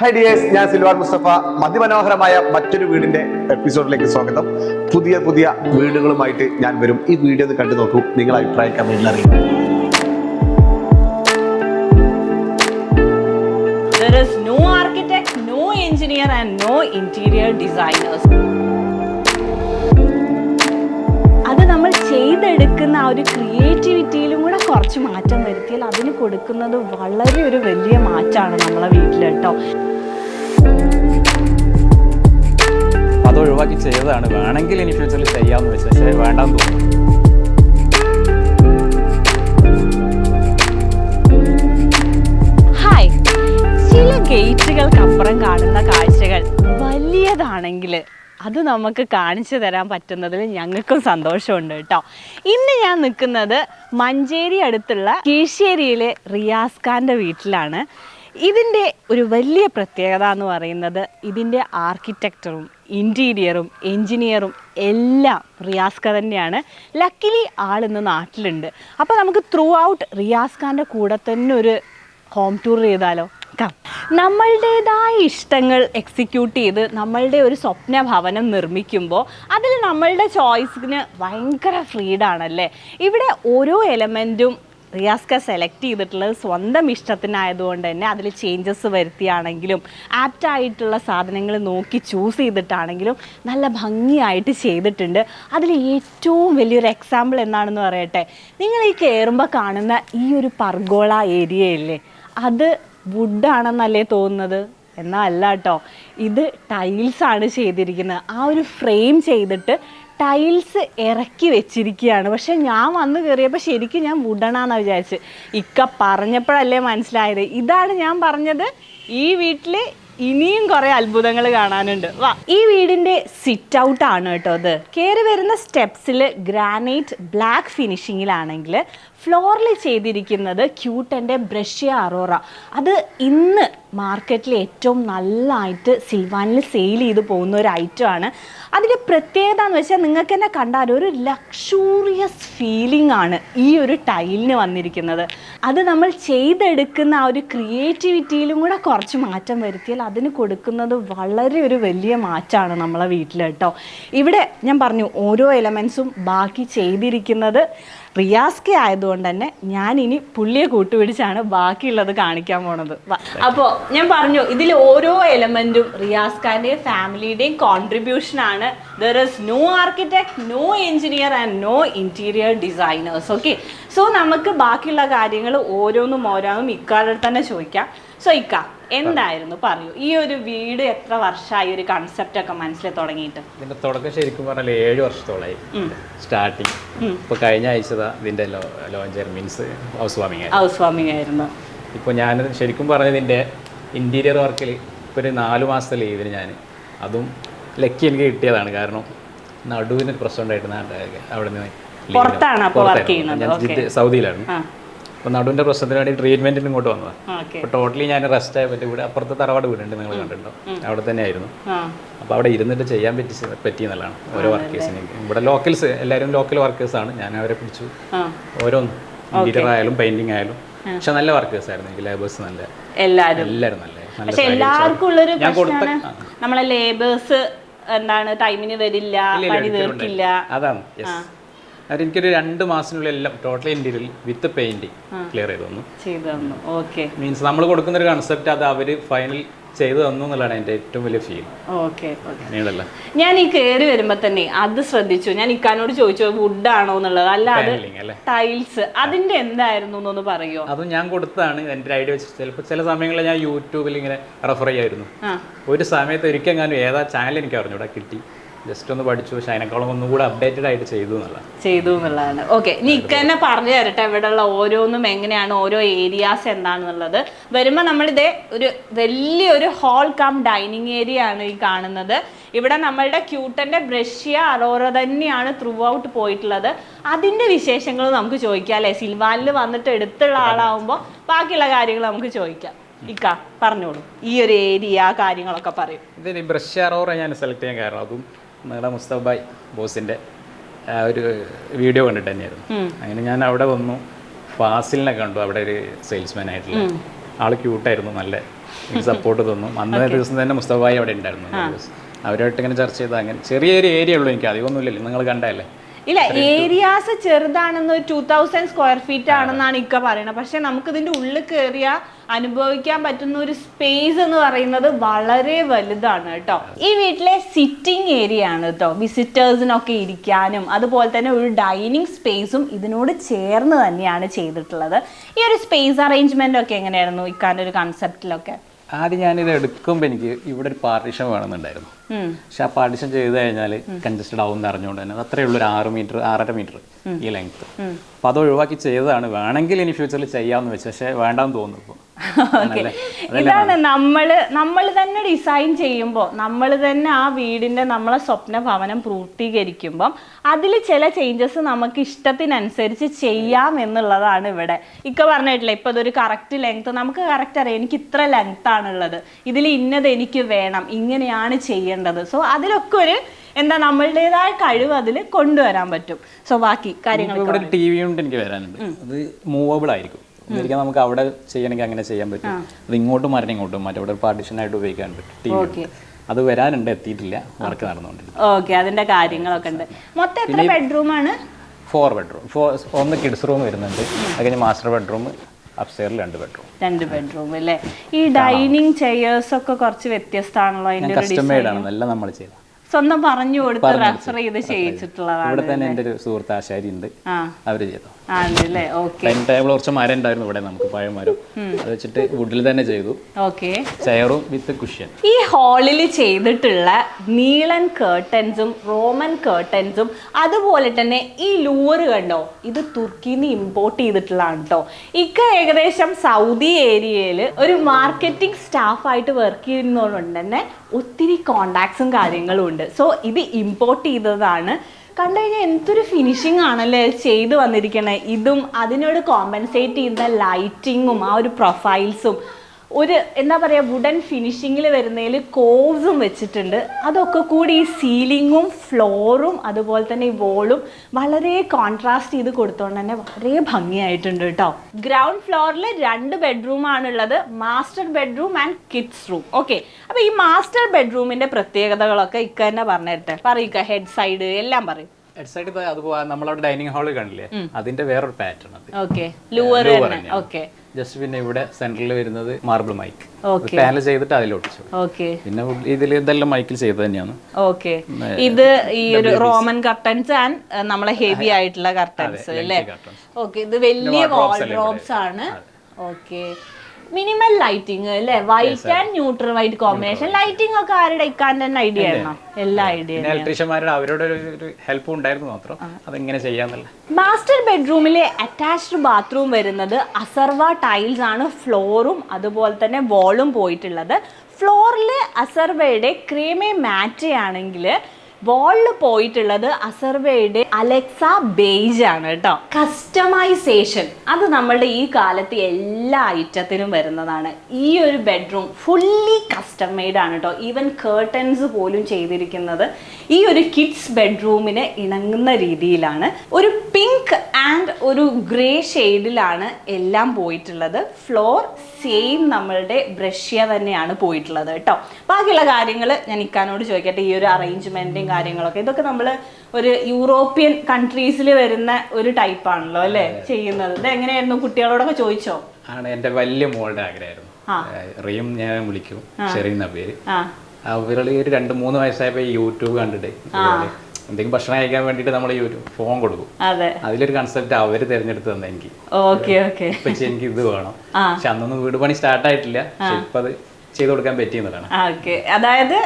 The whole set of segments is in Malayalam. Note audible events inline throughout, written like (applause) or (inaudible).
ഹൈ ഡിയേഴ്സ് ഞാൻ സിൽവാൻ മുസ്തഫ. മതിമനോഹരമായ മറ്റൊരു വീടിന്റെ എപ്പിസോഡിലേക്ക് സ്വാഗതം. പുതിയ പുതിയ വീടുകളുമായിട്ട് ഞാൻ വരും. ഈ വീഡിയോ കണ്ടു നോക്കൂ. നിങ്ങൾ അഭിപ്രായം കമന്റിൽ അറിയാം There is no architect, no engineer, and no interior designers. അത് നമ്മൾ ചെയ്തെടുക്കുന്ന ആ ഒരു ക്രിയേറ്റിവിറ്റിയിലും കുറച്ച് മാറ്റം വരുത്തിയാൽ അതിന് കൊടുക്കുന്നത് വളരെ ഒരു വലിയ മാറ്റമാണ് നമ്മളെ വീട്ടിൽ കേട്ടോ. അത് ഒഴിവാക്കി ചെയ്തതാണ്. വേണമെങ്കിൽ ഇനി ഫ്യൂച്ചറിൽ ചെയ്യാമെന്ന് വെച്ചാൽ പക്ഷേ വേണ്ടാന്ന് തോന്നുന്നു. ഹായ് ചില ഗേറ്റുകൾക്കപ്പുറം കാണുന്ന കാഴ്ചകൾ വലിയതാണെങ്കിൽ അത് നമുക്ക് കാണിച്ചു തരാൻ പറ്റുന്നതിൽ ഞങ്ങൾക്കും സന്തോഷമുണ്ട് കേട്ടോ. ഇന്ന് ഞാൻ നിൽക്കുന്നത് മഞ്ചേരി അടുത്തുള്ള കീഴ്ശ്ശേരിയിലെ റിയാസ് ഖാന്റെ വീട്ടിലാണ്. ഇതിന്റെ ഒരു വലിയ പ്രത്യേകത എന്ന് പറയുന്നത് ഇതിന്റെ ആർക്കിടെക്ചറും ഇന്റീരിയറും എൻജിനീയറും എല്ലാം റിയാസ് ഖാൻ തന്നെയാണ്. ലക്കിലി ആൾ ഇന്ന് നാട്ടിലുണ്ട്. അപ്പോൾ നമുക്ക് ത്രൂ ഔട്ട് റിയാസ് ഖാന്റെ കൂടെ തന്നെ ഒരു ഹോം ടൂർ ചെയ്താലോ? കം നമ്മളുടേതായ ഇഷ്ടങ്ങൾ എക്സിക്യൂട്ട് ചെയ്ത് നമ്മളുടെ ഒരു സ്വപ്ന ഭവനം നിർമ്മിക്കുമ്പോൾ അതിൽ നമ്മളുടെ ചോയ്സിന് ഭയങ്കര ഫ്രീഡാണല്ലേ ഇവിടെ ഓരോ എലമെന്റും റിയാസ്ക സെലക്ട് ചെയ്തിട്ടുള്ളത് സ്വന്തം ഇഷ്ടത്തിനായതുകൊണ്ട് തന്നെ അതിൽ ചേഞ്ചസ് വരുത്തിയാണെങ്കിലും ആപ്റ്റായിട്ടുള്ള സാധനങ്ങൾ നോക്കി ചൂസ് ചെയ്തിട്ടാണെങ്കിലും നല്ല ഭംഗിയായിട്ട് ചെയ്തിട്ടുണ്ട്. അതിൽ ഏറ്റവും വലിയൊരു എക്സാമ്പിൾ എന്താണെന്ന് പറയട്ടെ? നിങ്ങൾ ഈ കയറുമ്പോൾ കാണുന്ന ഈ ഒരു പർഗോള ഏരിയയില്ലേ അത് വുഡാണെന്നല്ലേ തോന്നുന്നത്? എന്നാൽ അല്ല കേട്ടോ ഇത് ടൈൽസ് ആണ് ചെയ്തിരിക്കുന്നത്. ആ ഒരു ഫ്രെയിം ചെയ്തിട്ട് ടൈൽസ് ഇറക്കി വെച്ചിരിക്കുകയാണ്. പക്ഷേ ഞാൻ വന്ന് കയറിയപ്പോൾ ശരിക്കും ഞാൻ വുഡണാന്ന് വിചാരിച്ച്. ഇക്ക പറഞ്ഞപ്പോഴല്ലേ മനസ്സിലായത്. ഇതാണ് ഞാൻ പറഞ്ഞത്. ഈ വീട്ടിൽ ഇനിയും കുറേ അത്ഭുതങ്ങൾ കാണാനുണ്ട്. വാ. ഈ വീടിന്റെ സിറ്റ് ഔട്ട് ആണ് കേട്ടോ അത് കയറി വരുന്ന സ്റ്റെപ്സിൽ ഗ്രാനൈറ്റ് ബ്ലാക്ക് ഫിനിഷിങ്ങിലാണെങ്കിൽ ഫ്ലോറിൽ ചെയ്തിരിക്കുന്നത് ക്യൂട്ടന്റെ ബ്രഷ്യ അറോറ അത് ഇന്ന് മാർക്കറ്റിൽ ഏറ്റവും നല്ലതായിട്ട് സിൽവാനിൽ സെയിൽ ചെയ്ത് പോകുന്ന ഒരു ഐറ്റമാണ് അതിന്റെ പ്രത്യേകത എന്ന് വെച്ചാൽ നിങ്ങൾക്ക് തന്നെ കണ്ടാൽ ഒരു ലക്ഷൂറിയസ് ഫീലിംഗ് ആണ് ഈ ഒരു ടൈലിന് വന്നിരിക്കുന്നത്. അത് നമ്മൾ ചെയ്തെടുക്കുന്ന ആ ഒരു ക്രിയേറ്റിവിറ്റിയിലും കൂടെ കുറച്ച് മാറ്റം വരുത്തിയാൽ അതിന് കൊടുക്കുന്നത് വളരെ ഒരു വലിയ മാറ്റമാണ് നമ്മളെ വീട്ടിൽ കേട്ടോ. ഇവിടെ ഞാൻ പറഞ്ഞു ഓരോ എലമെൻസും ബാക്കി ചെയ്തിരിക്കുന്നത്. റിയാസ്കെ ആയതുകൊണ്ട് തന്നെ ഞാൻ ഇനി പുള്ളിയെ കൂട്ടുപിടിച്ചാണ് ബാക്കിയുള്ളത് കാണിക്കാൻ പോണത്. അപ്പോൾ ഞാൻ പറഞ്ഞു ഇതിൽ ഓരോ എലമെന്റും റിയാസ്ഖാന്റെയും ഫാമിലിയുടെയും കോൺട്രിബ്യൂഷൻ ആണ്. There is no architect no engineer and no interior designers okay so നമുക്ക് ബാക്കിയുള്ള കാര്യങ്ങൾ ഓരോന്നും ഓരോന്നും ഇക്കാലത്ത് തന്നെ ചോദിക്കാം. സോ ഇക്ക എന്തായിരുന്നു? പറയൂ. ഈ ഒരു വീട് എത്ര വർഷമായി? ഒരു കൺസെപ്റ്റ് ഒക്കെ മനസ്സിൽ തുടങ്ങിയിട്ട്. ഇതിന്റെ തുടക്കം ശരിക്കും പറഞ്ഞാൽ ഏഴ് വർഷത്തോളായി. സ്റ്റാർട്ടിങ്. ഇപ്പൊ കഴിഞ്ഞ ആഴ്ച ഇതിന്റെ launcher means house warming house warming ആയിരുന്നു. ഇപ്പോൾ ഞാൻ ശരിക്കും പറഞ്ഞത് ഇതിന്റെ ഇന്റീരിയർ വർക്കിൽ ഇപ്പൊ ഒരു നാല് മാസത്തെ ലീവിന് ഞാൻ അതും ലക്കി എനിക്ക് കിട്ടിയതാണ്. കാരണം നടുവിന് ഒരു പ്രശ്നം ഉണ്ടായിട്ട് അവിടെ നിന്ന് പുറത്താണ്. ഞാൻ Okay. അപ്പോൾ നടുവിന്റെ പ്രശ്നത്തിന് വേണ്ടി ട്രീറ്റ്മെന്റിന് ഇങ്ങോട്ട് വന്നതാണ് ഓക്കെ. അപ്പോൾ ടോട്ടലി ഞാൻ റെസ്റ്റ് ആയ പറ്റി വീട് അപ്പുറത്തെ തറവാട് വീടുണ്ട് നിങ്ങൾ കണ്ടിട്ടുണ്ടോ? അവിടെ തന്നെ ആയിരുന്നു അപ്പോൾ അവിടെ ഇരുന്നിട്ട് ചെയ്യാൻ പറ്റി പറ്റിയെന്നുള്ളതാണ് ഓരോ വർക്കേഴ്സിന് ഇവിടെ ലോക്കൽസ് എല്ലാവരും ലോക്കൽ വർക്കേഴ്സാണ് ഞാൻ അവരെ പിടിച്ചു. ഓരോ ഓരോന്നും. ഇന്റീരിയർ ആയാലും പെയിന്റിങ് ആയാലും. പക്ഷെ നല്ല വർക്കേഴ്സ് ആയിരുന്നു. എനിക്ക് ലേബേഴ്സ് നല്ല. എല്ലാരും എല്ലാവരും നല്ല. നല്ല പക്ഷെ എല്ലാവർക്കും ഉള്ളൊരു നമ്മളെ ലേബേഴ്സ് എന്താണ് ടൈമിന് വരില്ല പണി തീർക്കില്ല. അതാണ്. അത് എനിക്കൊരു രണ്ട് മാസത്തിനുള്ളിൽ എല്ലാം total interior with painting clear ചെയ്ത് തന്നു. ചെയ്തു തന്നു. ഓക്കെ മീൻസ് നമ്മൾ കൊടുക്കുന്ന ഒരു കൺസെപ്റ്റ് അത് അവർ ഫൈനൽ ചെയ്തു തന്നു എന്നുള്ളതാണ് എന്റെ ഏറ്റവും വലിയ ഫീൽ അങ്ങനെയുള്ളല്ല ഞാൻ ഈ കയറി വരുമ്പോ തന്നെ അത് ശ്രദ്ധിച്ചു. ഞാൻ ഇക്കാനോട് ചോദിച്ചു വുഡ് ആണോ എന്നുള്ളത്? അല്ലാതെ ടൈൽസ് അതിന്റെ എന്തായിരുന്നു എന്നൊന്ന് പറയോ? അതും ഞാൻ കൊടുത്തതാണ് എന്റെ ഐഡിയ വെച്ച്. ചിലപ്പോൾ ചില സമയങ്ങളിൽ ഞാൻ യൂട്യൂബിൽ ഇങ്ങനെ റെഫർ ചെയ്യായിരുന്നു. ഒരു സമയത്ത് ഒരിക്കലും ഏതാ ചാനൽ എനിക്ക് അറിഞ്ഞൂടാ കിട്ടി. ജസ്റ്റ് ഒന്ന് പഠിച്ചു പക്ഷെ അതിനേക്കാളും ഒന്നുകൂടെ അപ്ഡേറ്റഡ് ആയിട്ട് ചെയ്തു എന്നുള്ള ചെയ്തു എന്നുള്ളതാണ്. ഓക്കെ നീ ഇക്ക തന്നെ പറഞ്ഞു തരട്ടെ ഇവിടെയുള്ള ഓരോന്നും എങ്ങനെയാണ് ഓരോ ഏരിയാസ് എന്താണെന്നുള്ളത്. വരുമ്പോൾ നമ്മളിതേ ഒരു വലിയൊരു ഹോൾ കം ഡൈനിങ് ഏരിയ ആണ് ഈ കാണുന്നത്. ഇവിടെ നമ്മളുടെ ക്യൂട്ടന്റെ ബ്രഷ്യ അറോറ തന്നെയാണ് ത്രൂ ഔട്ട് പോയിട്ടുള്ളത്. അതിന്റെ വിശേഷങ്ങൾ നമുക്ക് ചോദിക്കാം അല്ലേ? സിൽവാനിൽ വന്നിട്ട് എടുത്തുള്ള ആളാവുമ്പോൾ ബാക്കിയുള്ള കാര്യങ്ങൾ നമുക്ക് ചോദിക്കാം. ഇക്ക പറഞ്ഞോളൂ. ഈ ഒരു ഏരിയ കാര്യങ്ങളൊക്കെ പറയും. ഇതിന് ബ്രഷ് അറോറ ഞാൻ സെലക്ട് ചെയ്യാൻ കാരണം അതും നിങ്ങളുടെ മുസ്തഫായ് ബോസിന്റെ ഒരു വീഡിയോ കണ്ടിട്ട് തന്നെയായിരുന്നു. അങ്ങനെ ഞാൻ അവിടെ വന്നു. ഫാസിലിനെ കണ്ടു. അവിടെ ഒരു സെയിൽസ്മാൻ ആയിട്ടുള്ള ആൾ ക്യൂട്ടായിരുന്നു നല്ല സപ്പോർട്ട് തന്നു. അന്നേ ദിവസം തന്നെ മുസ്തഫായി അവിടെ ഉണ്ടായിരുന്നു. അവരായിട്ട് അവരുമായിട്ട് ഇങ്ങനെ ചർച്ച ചെയ്ത് അങ്ങനെ ചെറിയൊരു ഏരിയ ഉള്ളൂ എനിക്ക്. അധികമൊന്നുമില്ലല്ലോ. നിങ്ങൾ കണ്ടല്ലേ ഇല്ല ഏരിയാസ് ചെറുതാണെന്ന് ടൂ തൗസൻഡ് സ്ക്വയർ ഫീറ്റ് ആണെന്നാണ് ഇക്ക പറയുന്നത് പക്ഷെ നമുക്ക് ഇതിന്റെ ഉള്ളിൽ കയറിയ അനുഭവിക്കാൻ പറ്റുന്ന ഒരു സ്പേസ് എന്ന് പറയുന്നത് വളരെ വലുതാണ് കേട്ടോ. ഈ വീട്ടിലെ സിറ്റിംഗ് ഏരിയ ആണ് കേട്ടോ. വിസിറ്റേഴ്സിനൊക്കെ ഇരിക്കാനും അതുപോലെ തന്നെ ഒരു ഡൈനിങ് സ്പേസും ഇതിനോട് ചേർന്ന് തന്നെയാണ് ചെയ്തിട്ടുള്ളത്. ഈ ഒരു സ്പേസ് അറേഞ്ച്മെന്റ് ഒക്കെ എങ്ങനെയായിരുന്നു ഇക്കാന്റെ ഒരു കൺസെപ്റ്റിലൊക്കെ ആദ്യം ഞാനിത് എടുക്കുമ്പോൾ എനിക്ക് ഇവിടെ ഒരു പാർട്ടീഷൻ വേണമെന്നുണ്ടായിരുന്നു. പക്ഷെ ആ പാർട്ടീഷൻ ചെയ്ത് കഴിഞ്ഞാൽ കൺജസ്റ്റഡ് ആവും എന്ന് അറിഞ്ഞുകൊണ്ട് തന്നെ അത് അത്രയേ ഉള്ളൂ ഒരു ആറ് മീറ്റർ ആറര മീറ്റർ ഈ ലെങ്ത് അപ്പൊ അത് ഒഴിവാക്കി ചെയ്തതാണ്. വേണമെങ്കിൽ ഇനി ഫ്യൂച്ചറിൽ ചെയ്യാമെന്ന് വെച്ചു. പക്ഷെ വേണ്ടാന്ന് തോന്നുന്നു ഇപ്പോൾ ഇതാണ് നമ്മൾ നമ്മൾ തന്നെ ഡിസൈൻ ചെയ്യുമ്പോൾ നമ്മൾ തന്നെ ആ വീടിന്റെ നമ്മളെ സ്വപ്ന ഭവനം പൂർത്തീകരിക്കുമ്പം അതിൽ ചില ചേഞ്ചസ് നമുക്ക് ഇഷ്ടത്തിനനുസരിച്ച് ചെയ്യാം എന്നുള്ളതാണ് ഇവിടെ. ഇക്ക പറഞ്ഞിട്ടില്ല ഇപ്പൊ ഇതൊരു കറക്റ്റ് ലെങ്ത് നമുക്ക് കറക്റ്റ് അറിയാം എനിക്ക് ഇത്ര ലെങ്ത് ആണുള്ളത്. ഇതിൽ ഇന്നത് എനിക്ക് വേണം. ഇങ്ങനെയാണ് ചെയ്യേണ്ടത്. സോ അതിലൊക്കെ ഒരു എന്താ നമ്മളുടേതായ കഴിവ് അതിൽ കൊണ്ടുവരാൻ പറ്റും. സോ ബാക്കി കാര്യങ്ങൾ ഇവിടെ ടി വി ഉണ്ട് എനിക്ക് വരാനുണ്ട്. അത് മൂവബിൾ ആയിരിക്കും. നമുക്ക് അവിടെ ചെയ്യണമെങ്കിൽ അങ്ങനെ ചെയ്യാൻ പറ്റും. അത് ഇങ്ങോട്ടും മാറ്റി ഇങ്ങോട്ടും മാറ്റി അവിടെ പാർട്ടീഷൻ ആയിട്ട് ഉപയോഗിക്കാൻ പറ്റും. ടി വി അത് വരാനുണ്ട് എത്തിയിട്ടില്ല. വർക്ക് നടന്നുകൊണ്ടിരിക്കും ഓക്കെ അതിന്റെ കാര്യങ്ങളൊക്കെ ഉണ്ട്. മൊത്തം എത്ര ബെഡ്റൂം ആണ്? ഫോർ ബെഡ്റൂം ഫോർ ഒന്ന് കിഡ്സ് റൂം വരുന്നുണ്ട്. അത് കഴിഞ്ഞ് മാസ്റ്റർ ബെഡ്റൂം അപ്സ്റ്റെയറിൽ രണ്ട് ബെഡ്റൂം രണ്ട് ബെഡ്റൂം അല്ലേ? ഈ ഡൈനിങ് ചെയേഴ്സ് ഒക്കെ കുറച്ച് വ്യത്യസ്തമാണല്ലോ ഒരു ആണ്. എല്ലാം നമ്മൾ ചെയ്തത് സ്വന്തം പറഞ്ഞു കൊടുത്ത് റെഫർ ചെയ്ത് ചെയ്യിച്ചിട്ടുള്ളതാണ് ഇവിടെ തന്നെ എന്റെ ഒരു സുഹൃത്ത് ആശാരി ഉണ്ട് ആ. അവർ ചെയ്തു. ഡൈനിങ് ടേബിൾ കുറച്ച് മരം ഉണ്ടായിരുന്നു ഇവിടെ നമുക്ക് പഴയ മരം. അത് വെച്ചിട്ട് വുഡിൽ തന്നെ ചെയ്തു. ചെയറും വിത്ത് കുഷ്യൻ ഈ ഹാളിൽ ചെയ്തിട്ടുള്ള നീളൻ കേർട്ടൻസും റോമൻ കേർട്ടൻസും അതുപോലെ തന്നെ ഈ ലൂറ് കണ്ടോ? ഇത് തുർക്കിന്ന് ഇമ്പോർട്ട് ചെയ്തിട്ടുള്ളതാണ് കേട്ടോ ഇക്ക ഏകദേശം സൗദി ഏരിയയിൽ ഒരു മാർക്കറ്റിംഗ് സ്റ്റാഫായിട്ട് വർക്ക് ചെയ്യുന്നതുകൊണ്ട് തന്നെ ഒത്തിരി കോണ്ടാക്ട്സും കാര്യങ്ങളും ഉണ്ട്. സോ ഇത് ഇമ്പോർട്ട് ചെയ്തതാണ് കണ്ടു കഴിഞ്ഞാൽ എന്തൊരു ഫിനിഷിംഗ് ആണല്ലേ ചെയ്തു വന്നിരിക്കണേ. ഇതും അതിനോട് കോമ്പൻസേറ്റ് ചെയ്യുന്ന ലൈറ്റിങ്ങും ആ ഒരു പ്രൊഫൈൽസും ഒരു എന്താ പറയുക വുഡൻ ഫിനിഷിങ്ങിൽ വരുന്നതിൽ കോവ്സും വെച്ചിട്ടുണ്ട്. അതൊക്കെ കൂടി ഈ സീലിങ്ങും ഫ്ലോറും അതുപോലെ തന്നെ ഈ വോളും വളരെ കോൺട്രാസ്റ്റ് ചെയ്ത് കൊടുത്തോണ്ട് തന്നെ വളരെ ഭംഗിയായിട്ടുണ്ട് കേട്ടോ. ഗ്രൗണ്ട് ഫ്ലോറിൽ രണ്ട് ബെഡ്റൂം ആണുള്ളത്. Master bedroom and kids room okay അപ്പോൾ ഈ മാസ്റ്റർ ബെഡ്റൂമിന്റെ പ്രത്യേകതകളൊക്കെ ഇക്ക തന്നെ പറഞ്ഞിട്ട് പറയുക ഹെഡ് സൈഡ് എല്ലാം പറയും. ഹെഡ് സൈഡ് നമ്മളവിടെ ഡൈനിങ് ഹാൾ കണ്ടില്ലേ? അതിന്റെ വേറൊരു pattern okay louver. Okay just പിന്നെ ഇവിടെ സെന്ററിൽ വരുന്നത് മാർബിൾ മൈക്ക് പാനൽ ചെയ്തിട്ട് അതിലൊട്ടിച്ചു. ഓക്കെ പിന്നെ ഇതിൽ ഇതെല്ലാം മൈക്കിൽ ചെയ്തത് തന്നെയാണ്. ഓക്കെ ഇത് ഈ ഒരു റോമൻ കർട്ടൻസ് ആൻഡ് നമ്മളെ ഹെവി ആയിട്ടുള്ള കർട്ടൻസ് അല്ലേ. ഓക്കെ ഇത് വലിയ വാൾ ഡ്രോപ്സ് ആണ്. ഓക്കെ മിനിമൽ ലൈറ്റിംഗ് അല്ലേ? White and neutral white combination lighting ഒക്കെ ആരുടെ ഇക്കാന്റെ തന്നെ ഐഡിയ ആണോ എല്ലാ ഐഡിയ ഇലക്ട്രീഷ്യന്മാരുടെ അവരോട് ഒരു ഹെൽപ്പ് ഉണ്ടായിരുന്നു മാത്രം. അതെങ്ങനെ ചെയ്യാന്നല്ല മാസ്റ്റർ ബെഡ്റൂമിലെ അറ്റാച്ച്ഡ് ബാത്റൂം വരുന്നത് അസർവ ടൈൽസ് ആണ് ഫ്ലോറും അതുപോലെ തന്നെ വോളും പോയിട്ടുള്ളത്. ഫ്ലോറിൽ അസർവയുടെ ക്രീമേ മാറ്റ് ആണെങ്കിൽ വോളിൽ പോയിട്ടുള്ളത് അസർവയുടെ അലക്സ ബേജ് ആണ് കേട്ടോ. കസ്റ്റമൈസേഷൻ അത് നമ്മളുടെ ഈ കാലത്ത് എല്ലാ ഐറ്റത്തിനും വരുന്നതാണ്. ഈ ഒരു ബെഡ്റൂം ഫുള്ളി കസ്റ്റം മെയ്ഡ് ആണ് കേട്ടോ. ഈവൻ കേർട്ടൻസ് പോലും ചെയ്തിരിക്കുന്നത്. ഈ ഒരു കിഡ്സ് ബെഡ്റൂമിന് ഇണങ്ങുന്ന രീതിയിലാണ്. ഒരു പിങ്ക് ആൻഡ് ഒരു ഗ്രേ ഷെയ്ഡിലാണ് എല്ലാം പോയിട്ടുള്ളത്. ഫ്ലോർ സെയിം നമ്മളുടെ ബ്രഷ്യ തന്നെയാണ് പോയിട്ടുള്ളത് കേട്ടോ ബാക്കിയുള്ള കാര്യങ്ങൾ ഞാൻ ഇക്കാനോട് ചോദിക്കട്ടെ ഈ ഒരു അറേഞ്ച്മെന്റും കാര്യങ്ങളൊക്കെ. ഇതൊക്കെ നമ്മൾ ഒരു യൂറോപ്യൻ കൺട്രീസിൽ വരുന്ന ഒരു ടൈപ്പാണല്ലോ അല്ലേ ചെയ്യുന്നത്. ഇത് എങ്ങനെയായിരുന്നു? കുട്ടികളോടൊക്കെ ചോദിച്ചോ? ആണ് എന്റെ വലിയ മോളുടെ ആഗ്രഹമായിരുന്നു. റീം ഞാൻ വിളിക്കും. ചെറിയ പേര്. അവരിൽ ഒരു രണ്ട് മൂന്ന് വയസ്സായപ്പോൾ യൂട്യൂബ് കണ്ടിട്ട്. എന്തെങ്കിലും ഭക്ഷണം കഴിക്കാൻ വേണ്ടിട്ട് നമ്മൾ യൂട്യൂബ് ഫോൺ കൊടുക്കും. അതെ. അതിലൊരു കൺസെപ്റ്റ് അവർ തിരഞ്ഞെടുത്ത് തന്നെ എനിക്ക്. Okay okay. ഇപ്പം എനിക്ക് ഇത് വേണം. പക്ഷെ അന്നൊന്നും വീട് പണി സ്റ്റാർട്ട് ആയിട്ടില്ല. പക്ഷെ ഇപ്പം അത് ചെയ്ത് കൊടുക്കാൻ പറ്റിയെന്നതാണ് ഓക്കെ. അതായത്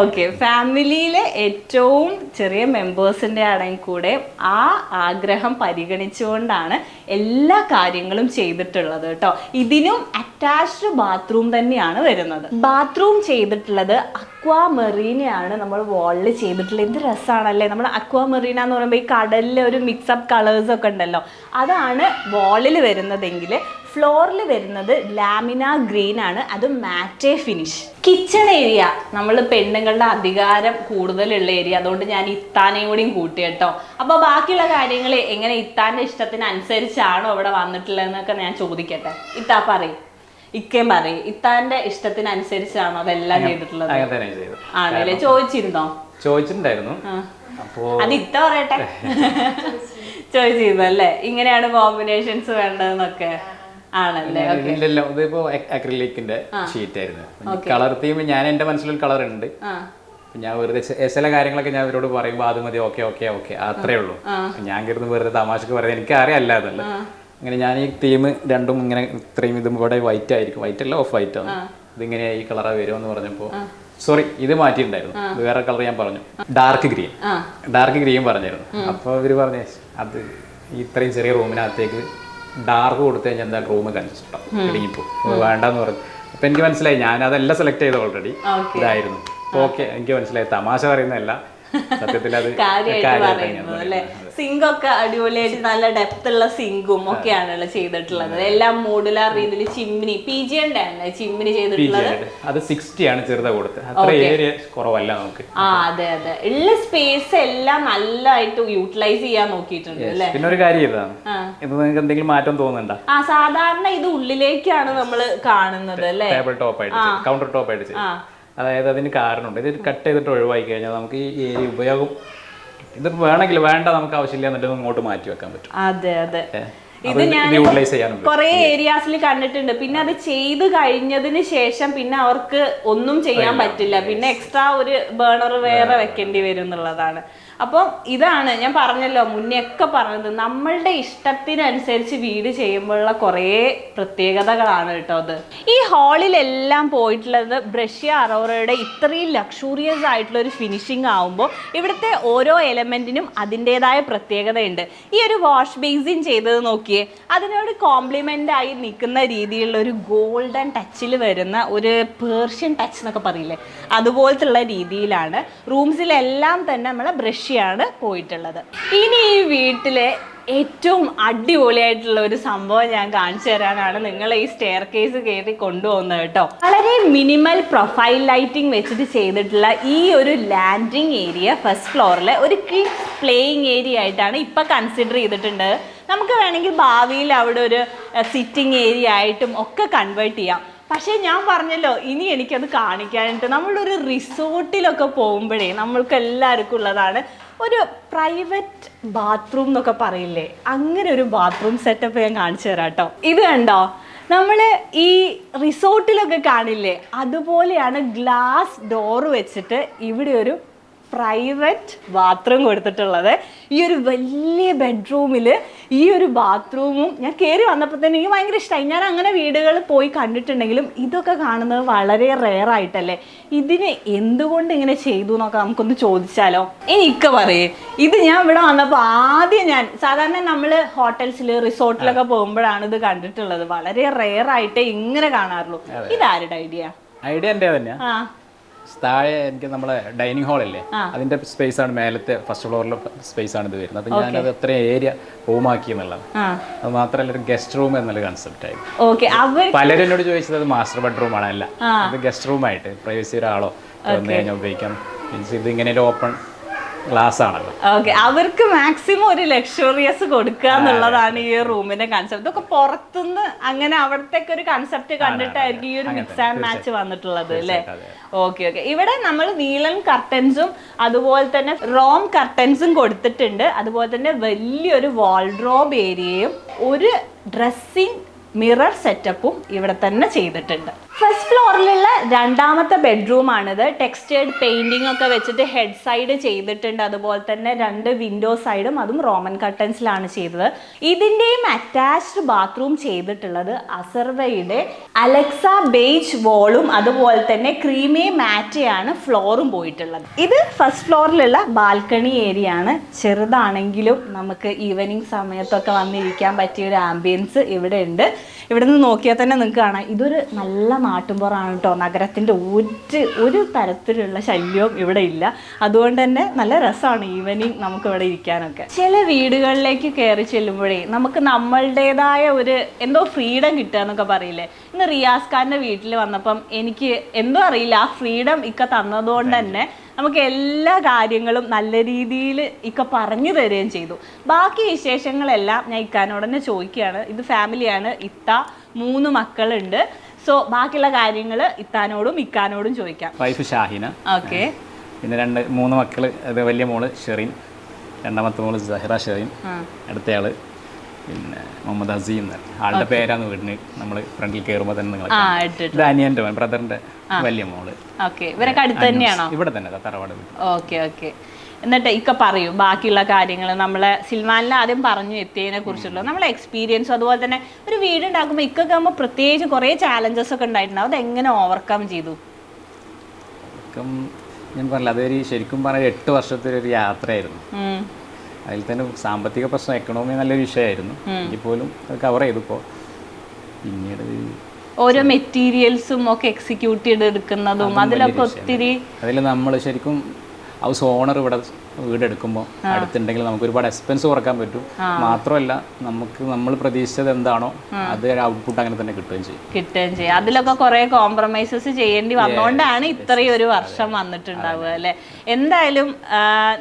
ഓക്കെ. ഫാമിലിയിലെ ഏറ്റവും ചെറിയ മെമ്പേഴ്സിന്റെ ആണെങ്കിൽ കൂടെ ആ ആഗ്രഹം പരിഗണിച്ചുകൊണ്ടാണ് എല്ലാ കാര്യങ്ങളും ചെയ്തിട്ടുള്ളത് കേട്ടോ. ഇതിനും അറ്റാച്ച്ഡ് ബാത്റൂം തന്നെയാണ് വരുന്നത്. ബാത്റൂം ചെയ്തിട്ടുള്ളത് അക്വാ മെറീനയാണ് നമ്മൾ വാളിൽ ചെയ്തിട്ടുള്ളത്. എന്ത് രസമാണല്ലേ നമ്മൾ അക്വാ മെറീന എന്ന് പറയുമ്പോൾ ഈ കടലിലെ ഒരു മിക്സപ്പ് കളേഴ്സ് ഒക്കെ ഉണ്ടല്ലോ. അതാണ് വാളിൽ വരുന്നതെങ്കിൽ ഫ്ലോറിൽ വരുന്നത് ലാമിന ഗ്രീൻ ആണ്. അത് മാറ്റേ ഫിനിഷ്. Kitchen area. നമ്മൾ പെണ്ണുങ്ങളുടെ അധികാരം കൂടുതലുള്ള ഏരിയ. അതുകൊണ്ട് ഞാൻ ഇത്താനേയും കൂടിയും കൂട്ടി കേട്ടോ. അപ്പോൾ ബാക്കിയുള്ള കാര്യങ്ങൾ എങ്ങനെ ഇത്താന്റെ ഇഷ്ടത്തിനനുസരിച്ചാണോ ഇവിടെ വന്നിട്ടുള്ളതെന്നൊക്കെ ഞാൻ ചോദിക്കട്ടെ. ഇത്താ പറയും. ഇക്കേം പറയും. ഇത്താന്റെ ഇഷ്ടത്തിനനുസരിച്ചാണോ അതെല്ലാം ചെയ്തിട്ടുള്ളത്? ആണല്ലേ? ചോദിച്ചിരുന്നോ? ചോദിച്ചിട്ടുണ്ടായിരുന്നു. അത് ഇത്ത പറയട്ടെ. (laughs) ചോദിച്ചിരുന്നു അല്ലേ ഇങ്ങനെയാണ് കോമ്പിനേഷൻസ് വേണ്ടതെന്നൊക്കെ. ആണല്ലേ? ഇതിലല്ലോ ഇതിപ്പോ അക്രിലിക്കിന്റെ ഷീറ്റ് ആയിരുന്നു. കളർ തീം ഞാൻ എന്റെ മനസ്സിലൊരു കളർ ഉണ്ട്. ഞാൻ വെറുതെ ചില കാര്യങ്ങളൊക്കെ ഞാൻ അവരോട് പറയുമ്പോൾ അത് മതി ഓക്കെ ഓക്കെ ഓക്കെ. അത്രേ ഉള്ളൂ. ഞാൻ കരുതുന്നു വെറുതെ തമാശക്ക് പറയുന്നത് എനിക്ക് അറിയാല്ല അതല്ല അങ്ങനെ ഞാൻ ഈ തീം രണ്ടും ഇങ്ങനെ ഇത്രയും ഇതും ഇവിടെ വൈറ്റ് ആയിരിക്കും. വൈറ്റ് അല്ല ഓഫ് വൈറ്റ് ആണ്. ഇതിങ്ങനെ ഈ കളറാ വരുമെന്ന് പറഞ്ഞപ്പോ സോറി ഇത് മാറ്റിയിട്ടുണ്ടായിരുന്നു. വേറെ കളർ ഞാൻ പറഞ്ഞു. ഡാർക്ക് ഗ്രീൻ ഡാർക്ക് ഗ്രീൻ പറഞ്ഞായിരുന്നു. അപ്പോൾ ഇവർ പറഞ്ഞേ അത് ഇത്രയും ചെറിയ റൂമിനകത്തേക്ക് ഡാർക്ക് കൊടുത്തു കഴിഞ്ഞാൽ എന്താ റൂം കൺസിസ്റ്റം ഇടുങ്ങിപ്പോ വേണ്ടെന്ന് പറഞ്ഞു. അപ്പൊ എനിക്ക് മനസ്സിലായി ഞാൻ അതെല്ലാം സെലക്ട് ചെയ്ത് ഓൾറെഡി. ഇതായിരുന്നു. ഓക്കെ എനിക്ക് മനസ്സിലായി. തമാശ പറയുന്നതല്ല. സത്യത്തിൽ അത് പറയുന്നത് അല്ലെ? സിങ്ക് ഒക്കെ അടിപൊളിയായിട്ട് നല്ല ഡെപ്ത് ഉള്ള സിങ്കും ഒക്കെയാണല്ലോ ചെയ്തിട്ടുള്ളത്. എല്ലാം മോഡുലാർ രീതിയിൽ ചിമ്മിനി പി ജി അല്ലേ ചിമ്മിനി ചെയ്തിട്ടുള്ളത്? അത് സിക്സ്റ്റി ആണ് ചെറുത കൊടുത്തത് അത്ര ഏരിയ കുറവല്ല നമുക്ക്. ആ അതെ അതെ. ഉള്ള സ്പേസ് എല്ലാം നല്ലതായിട്ട് യൂട്ടിലൈസ് ചെയ്യാൻ നോക്കിയിട്ടുണ്ട് അല്ലേ? പിന്നെ ഒരു കാര്യം ഇതാണ്. ഇത് നിങ്ങൾക്ക് എന്തെങ്കിലും മാറ്റം തോന്നുന്നുണ്ടോ? ആ സാധാരണ ഇത് ഉള്ളിലേക്കാണ് നമ്മൾ കാണുന്നത് അല്ലേ? ടേബിൾ ടോപ്പ് ആയിട്ട് കൗണ്ടർ ടോപ്പ് ആയിട്ട് ചെയ്യും അതായത് അതിന് കാരണമുണ്ട്. ഇത് കട്ട് ചെയ്തിട്ട് ഒഴിവാക്കി കഴിഞ്ഞാൽ നമുക്ക് ഈ ഏരിയ ഉപയോഗം ഇത് വേണമെങ്കിൽ വേണ്ട നമുക്ക് ആവശ്യമില്ല എന്നിട്ട് ഇങ്ങോട്ട് മാറ്റി വെക്കാൻ പറ്റും. അതെ അതെ. ഇത് ഞാൻ. കുറെ ഏരിയാസിൽ കണ്ടിട്ടുണ്ട്. പിന്നെ അത് ചെയ്ത് കഴിഞ്ഞതിന് ശേഷം പിന്നെ അവർക്ക് ഒന്നും ചെയ്യാൻ പറ്റില്ല. പിന്നെ എക്സ്ട്രാ ഒരു ബേണർ വേറെ വെക്കേണ്ടി വരും എന്നുള്ളതാണ് അപ്പം ഇതാണ് ഞാൻ പറഞ്ഞല്ലോ മുന്നേ ഒക്കെ പറഞ്ഞത്. നമ്മളുടെ ഇഷ്ടത്തിനനുസരിച്ച് വീട് ചെയ്യുമ്പോഴുള്ള കുറേ പ്രത്യേകതകളാണ് കേട്ടോ അത്. ഈ ഹാളിലെല്ലാം പോയിട്ടുള്ളത് ബ്രഷ്യ അറോറയുടെ ഇത്രയും ലക്ഷൂറിയസ് ആയിട്ടുള്ള ഒരു ഫിനിഷിംഗ് ആവുമ്പോൾ ഇവിടുത്തെ ഓരോ എലമെന്റിനും അതിന്റെതായ പ്രത്യേകതയുണ്ട്. ഈ ഒരു വാഷ് ബേസിൻ ചെയ്തത് അതിനോട് കോംപ്ലിമെന്റ് ആയി നിൽക്കുന്ന രീതിയിലുള്ള ഒരു ഗോൾഡൻ ടച്ചിൽ വരുന്ന ഒരു പേർഷ്യൻ ടച്ച് എന്നൊക്കെ പറയില്ലേ? അതുപോലത്തുള്ള രീതിയിലാണ് റൂംസിലെല്ലാം തന്നെ നമ്മൾ ബ്രഷിയാണ് പോയിട്ടുള്ളത്. ഇനി ഈ വീട്ടിലെ ഏറ്റവും അടിപൊളിയായിട്ടുള്ള ഒരു സംഭവം ഞാൻ കാണിച്ചു തരാനാണ് നിങ്ങൾ ഈ സ്റ്റെയർ കേസ് കയറി കൊണ്ടുപോകുന്നത് കേട്ടോ. വളരെ മിനിമൽ പ്രൊഫൈൽ ലൈറ്റിംഗ് വെച്ചിട്ട് ചെയ്തിട്ടുള്ള ഈ ഒരു ലാൻഡിങ് ഏരിയ ഫസ്റ്റ് ഫ്ലോറിലെ ഒരു കിഡ്സ് പ്ലേയിങ് ഏരിയ ആയിട്ടാണ് ഇപ്പം കൺസിഡർ ചെയ്തിട്ടുണ്ട്. നമുക്ക് വേണമെങ്കിൽ ഭാവിയിൽ അവിടെ ഒരു സിറ്റിംഗ് ഏരിയ ആയിട്ടും ഒക്കെ കൺവേർട്ട് ചെയ്യാം. പക്ഷേ ഞാൻ പറഞ്ഞല്ലോ ഇനി എനിക്കത് കാണിക്കാനായിട്ട് നമ്മളൊരു റിസോർട്ടിലൊക്കെ പോകുമ്പോഴേ നമ്മൾക്ക് എല്ലാവർക്കും ഉള്ളതാണ് ഒരു പ്രൈവറ്റ് ബാത്റൂം എന്നൊക്കെ പറയില്ലേ? അങ്ങനെ ഒരു ബാത്റൂം സെറ്റപ്പ് ഞാൻ കാണിച്ചു തരാം കേട്ടോ. ഇത് കണ്ടോ? നമ്മൾ ഈ റിസോർട്ടിലൊക്കെ കാണില്ലേ? അതുപോലെയാണ് ഗ്ലാസ് ഡോറ് വെച്ചിട്ട് ഇവിടെ ഒരു പ്രൈവറ്റ് ബാത്റൂം കൊടുത്തിട്ടുള്ളത്. ഈ ഒരു വലിയ ബെഡ്റൂമിൽ ഈ ഒരു ബാത്റൂമും ഞാൻ കയറി വന്നപ്പോൾ തന്നെ എനിക്ക് ഭയങ്കര ഇഷ്ടമായി ഞാൻ അങ്ങനെ വീടുകൾ പോയി കണ്ടിട്ടുണ്ടെങ്കിലും ഇതൊക്കെ കാണുന്നത് വളരെ റെയർ ആയിട്ടല്ലേ? ഇതിന് എന്തുകൊണ്ട് ഇങ്ങനെ ചെയ്തു എന്നൊക്കെ നമുക്കൊന്ന് ചോദിച്ചാലോ? എനിക്ക് പറയേ. ഇത് ഞാൻ ഇവിടെ വന്നപ്പോൾ ആദ്യം ഞാൻ സാധാരണ നമ്മൾ ഹോട്ടൽസിൽ റിസോർട്ടിലൊക്കെ പോകുമ്പോഴാണ് ഇത് കണ്ടിട്ടുള്ളത്. വളരെ റെയർ ആയിട്ടേ ഇങ്ങനെ കാണാറുള്ളൂ. ഇതാരുടെ ഐഡിയ ഐഡിയ എന്റെ തന്നെയാ താഴെ എനിക്ക് നമ്മളെ ഡൈനിങ് ഹാളല്ലേ അല്ലേ അതിന്റെ സ്പേസ് ആണ് മേലത്തെ ഫസ്റ്റ് ഫ്ലോറിലെ സ്പേസ് ആണ് ഇത് വരുന്നത്. അപ്പൊ ഞാനത് അത്രയും ഏരിയ റൂമാക്കി എന്നുള്ളത് ആ. അത് മാത്രമല്ല ഒരു ഗസ്റ്റ് റൂം എന്നുള്ള കൺസെപ്റ്റ് ആയി. പലരും എന്നോട് ചോദിച്ചത് അത് മാസ്റ്റർ ബെഡ്റൂം ആണല്ല. അത് ഗസ്റ്റ് റൂം ആയിട്ട് പ്രൈവസി ഒരാളോ വന്നു കഴിഞ്ഞാൽ ഉപയോഗിക്കാം. മീൻസ് ഇത് ഇങ്ങനെ ഒരു ഓപ്പൺ ഗ്ലാസ് ആണല്ലോ ഓക്കെ അവർക്ക് മാക്സിമം ഒരു ലക്ഷറിയസ് കൊടുക്കുക എന്നുള്ളതാണ് ഈ റൂമിന്റെ കൺസെപ്റ്റ് ഒക്കെ പുറത്തുനിന്ന് അങ്ങനെ അവിടത്തെ ഒരു കൺസെപ്റ്റ് കണ്ടിട്ടായിരിക്കും ഈ ഒരു മിക്സ് ആൻഡ് മാച്ച് വന്നിട്ടുള്ളത് അല്ലേ. Okay okay. ഇവിടെ നമ്മൾ നീളൻ കർട്ടൻസും അതുപോലെ തന്നെ റോം കർട്ടൻസും കൊടുത്തിട്ടുണ്ട്. അതുപോലെ തന്നെ വലിയൊരു വാൾഡ്രോബ് ഏരിയയും ഒരു ഡ്രസ്സിംഗ് മിറർ സെറ്റപ്പും ഇവിടെ തന്നെ ചെയ്തിട്ടുണ്ട്. ഫസ്റ്റ് ഫ്ലോറിലുള്ള രണ്ടാമത്തെ ബെഡ്റൂം ആണിത്. പെയിന്റിംഗ് ഒക്കെ വെച്ചിട്ട് ഹെഡ് സൈഡ് ചെയ്തിട്ടുണ്ട്. അതുപോലെ തന്നെ രണ്ട് വിൻഡോ സൈഡും അതും റോമൻ കട്ടൻസിലാണ് ചെയ്തത്. ഇതിന്റെയും അറ്റാച്ച്ഡ് ബാത്റൂം ചെയ്തിട്ടുള്ളത് അസർവയുടെ അലക്സ ബേജ് വോളും അതുപോലെ തന്നെ ക്രീമി മാറ്റയാണ് ഫ്ലോറും പോയിട്ടുള്ളത്. ഇത് ഫസ്റ്റ് ഫ്ലോറിലുള്ള ബാൽക്കണി ഏരിയ ആണ്. ചെറുതാണെങ്കിലും നമുക്ക് ഈവനിങ് സമയത്തൊക്കെ വന്നിരിക്കാൻ പറ്റിയ ഒരു ആംബിയൻസ് ഇവിടെ ഉണ്ട്. ഇവിടെ നിന്ന് നോക്കിയാൽ തന്നെ നിങ്ങൾക്ക് കാണാം. ഇതൊരു നല്ല നാട്ടുമ്പുറമാണ് കേട്ടോ. നഗരത്തിന്റെ ഒരു ഒരു തരത്തിലുള്ള ശല്യവും ഇവിടെ ഇല്ല. അതുകൊണ്ട് തന്നെ നല്ല രസമാണ് ഈവനിങ് നമുക്ക് ഇവിടെ ഇരിക്കാനൊക്കെ. ചില വീടുകളിലേക്ക് കയറി ചെല്ലുമ്പോഴേ നമുക്ക് നമ്മളുടേതായ ഒരു എന്തോ ഫ്രീഡം കിട്ടുക എന്നൊക്കെ പറയില്ലേ? ഇന്ന് റിയാസ് ഖാന്റെ വീട്ടിൽ വന്നപ്പം എനിക്ക് എന്തോ അറിയില്ല. ആ ഫ്രീഡം ഇക്ക തന്നതുകൊണ്ട് തന്നെ നമുക്ക് എല്ലാ കാര്യങ്ങളും നല്ല രീതിയിൽ ഇക്ക പറഞ്ഞു തരികയും ചെയ്തു. ബാക്കി വിശേഷങ്ങളെല്ലാം ഞാൻ ഇക്കാനോടനെ തന്നെ ചോദിക്കുകയാണ്. ഇത് ഫാമിലിയാണ് ഇത്ത മൂന്ന് മക്കളുണ്ട്. സോ ബാക്കിയുള്ള കാര്യങ്ങൾ ഇത്താനോടും ഇക്കാനോടും ചോദിക്കാം. വൈഫ് ഷാഹിന. ഓക്കെ പിന്നെ രണ്ട് മൂന്ന് മക്കൾ വലിയ മോൾ ഷെറിൻ രണ്ടാമത്തെ മോൾ സഹിറ ഷെറിൻ അടുത്തയാൾ പിന്നെ മുഹമ്മദ് അസീം എന്ന് ആളുടെ പേരാണ് വീടിന് നമ്മൾ ഫ്രണ്ടിൽ കയറുമ്പോൾ തന്നെ നിങ്ങൾ ഇത് അനിയന്റെ മോൻ ബ്രദറിന്റെ വലിയ മോൾ. ഇവരൊക്കെ അടുത്ത് തന്നെയാണോ? ഇവിടെ തന്നെ തറവാട് വീട് ഓക്കെ ഓക്കെ എന്നിട്ട് ഇക്ക പറയൂ ബാക്കിയുള്ള കാര്യങ്ങൾ നമ്മളെ സിൽമാനിൽ ആദ്യം പറഞ്ഞു എത്തിയതിനെ കുറിച്ചുള്ള നമ്മളെ എക്സ്പീരിയൻസ് അതുപോലെ തന്നെ ഒരു വീട് ഉണ്ടാക്കുമ്പോൾ ഇക്കൊക്കെ ആകുമ്പോൾ പ്രത്യേകിച്ച് കുറേ ചാലഞ്ചസ് ഒക്കെ ഉണ്ടായിട്ടുണ്ട് അത് എങ്ങനെ ഓവർകം ചെയ്തു ഞാൻ പറഞ്ഞില്ല അതൊരു ശരിക്കും പറഞ്ഞ എട്ട് വർഷത്തെ ഒരു യാത്രയായിരുന്നു. അതിൽ തന്നെ സാമ്പത്തിക പ്രശ്നം എക്കണോമി നല്ലൊരു വിഷയമായിരുന്നു. എങ്കിൽ പോലും അത് കവർ ചെയ്തു ഇപ്പോൾ പിന്നീട് ഓരോ മെറ്റീരിയൽസും ഒക്കെ എക്സിക്യൂട്ട് ചെയ്തെടുക്കുന്നതും അതിലൊക്കെ ഒത്തിരി അതിൽ നമ്മൾ ശരിക്കും ഹൗസ് ഓണർ ഇവിടെ വീടെടുക്കുമ്പോൾ അടുത്തുണ്ടെങ്കിൽ നമുക്ക് ഒരുപാട് എക്സ്പെൻസ് കുറയ്ക്കാൻ പറ്റും. മാത്രമല്ല നമുക്ക് നമ്മൾ പ്രതീക്ഷിച്ചത് എന്താണോ അത് ഔട്ട്പുട്ട് അങ്ങനെ തന്നെ കിട്ടുകയും ചെയ്യും. കിട്ടുകയും ചെയ്യും. അതിലൊക്കെ കുറെ കോംപ്രമൈസസ് ചെയ്യേണ്ടി വന്നുകൊണ്ടാണ് ഇത്രയും ഒരു വർഷം വന്നിട്ടുണ്ടാവുക അല്ലെ? എന്തായാലും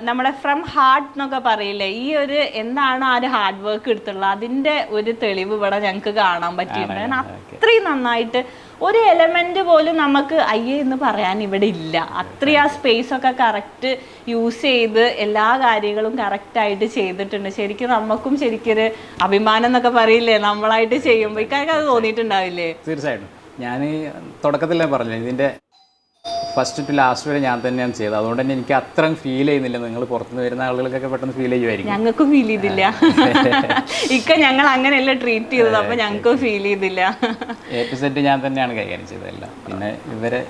നമ്മുടെ ഫ്രം ഹാർട്ട് എന്നൊക്കെ പറയില്ലേ ഈ ഒരു എന്താണോ ആ ഒരു ഹാർഡ് വർക്ക് എടുത്തുള്ളത് അതിന്റെ ഒരു തെളിവ് ഇവിടെ ഞങ്ങൾക്ക് കാണാൻ പറ്റിയിട്ടുണ്ട്. അത്രയും നന്നായിട്ട് ഒരു എലമെന്റ് പോലും നമുക്ക് അയ്യേ എന്ന് പറയാൻ ഇവിടെ ഇല്ല. അത്രയും ആ സ്പേസ് ഒക്കെ കറക്റ്റ് യൂസ് ചെയ്ത് എല്ലാ കാര്യങ്ങളും കറക്റ്റായിട്ട് ചെയ്തിട്ടുണ്ട്. ശരിക്കും നമുക്കും ശരിക്കും ഒരു അഭിമാനം എന്നൊക്കെ പറയില്ലേ? നമ്മളായിട്ട് ചെയ്യുമ്പോൾ ഇക്കാര്യം അത് തോന്നിയിട്ടുണ്ടാവില്ലേ? തീർച്ചയായിട്ടും. ഞാൻ തുടക്കത്തിൽ പറഞ്ഞില്ലേ ഇതിന്റെ ഫസ്റ്റ് ടു ലാസ്റ്റ് വരെ ഞാൻ തന്നെയാണ് ചെയ്തത്. അതുകൊണ്ട് തന്നെ എനിക്ക് അത്രയും ഫീൽ ചെയ്യുന്നില്ല. നിങ്ങൾ പുറത്തുനിന്ന് വരുന്ന ആളുകൾക്കൊക്കെ പെട്ടെന്ന് ഫീൽ ചെയ്യുമായിരിക്കും. ഞങ്ങൾക്കും ഫീൽ ചെയ്തില്ല. (laughs) ഇക്ക ഞങ്ങൾ അങ്ങനെയല്ല ട്രീറ്റ് ചെയ്തത്. അപ്പൊ ഞങ്ങൾക്കും ഫീൽ ചെയ്തില്ല. എ ടു സെറ്റ് ഞാൻ തന്നെയാണ് കൈകാര്യം ചെയ്തതെല്ലാം പിന്നെ ഇവരെ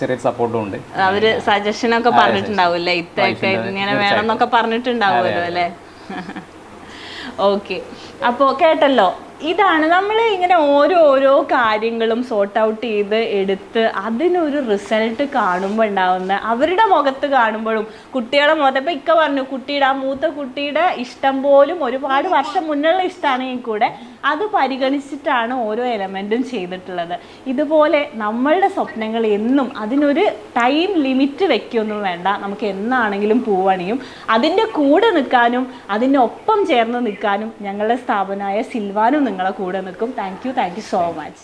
ചെറിയ സപ്പോർട്ടും ഉണ്ട്. അവർ സജഷൻ ഒക്കെ പറഞ്ഞിട്ടുണ്ടാവില്ലേ? ഇത്തൊക്കെ ഇങ്ങനെ വേണം എന്നൊക്കെ പറഞ്ഞിട്ടുണ്ടാവുമല്ലോ അല്ലേ? (laughs) ഓക്കെ അപ്പോൾ കേട്ടല്ലോ. ഇതാണ് നമ്മൾ ഇങ്ങനെ ഓരോ ഓരോ കാര്യങ്ങളും സോർട്ട് ഔട്ട് ചെയ്ത് എടുത്ത് അതിനൊരു റിസൾട്ട് കാണുമ്പോൾ ഉണ്ടാവുന്ന അവരുടെ മുഖത്ത് കാണുമ്പോഴും കുട്ടികളുടെ മുഖത്ത്. ഇപ്പം ഇക്ക പറഞ്ഞു കുട്ടിയുടെ ആ മൂത്ത കുട്ടിയുടെ ഇഷ്ടം പോലും ഒരുപാട് വർഷം മുന്നുള്ള ഇഷ്ടമാണെങ്കിൽ കൂടെ അത് പരിഗണിച്ചിട്ടാണ് ഓരോ എലമെന്റും ചെയ്തിട്ടുള്ളത്. ഇതുപോലെ നമ്മളുടെ സ്വപ്നങ്ങൾ എന്നും അതിനൊരു ടൈം ലിമിറ്റ് വെക്കൊന്നും വേണ്ട. നമുക്ക് എന്നാണെങ്കിലും പൂവണിയും. അതിന്റെ കൂടെ നിൽക്കാനും അതിന്റെ ഒപ്പം ചേർന്ന് നിൽക്കാനും ഞങ്ങളുടെ സ്ഥാപനമായ സിൽവാനും നിങ്ങളെ കൂടെ നിൽക്കും. Thank you thank you so much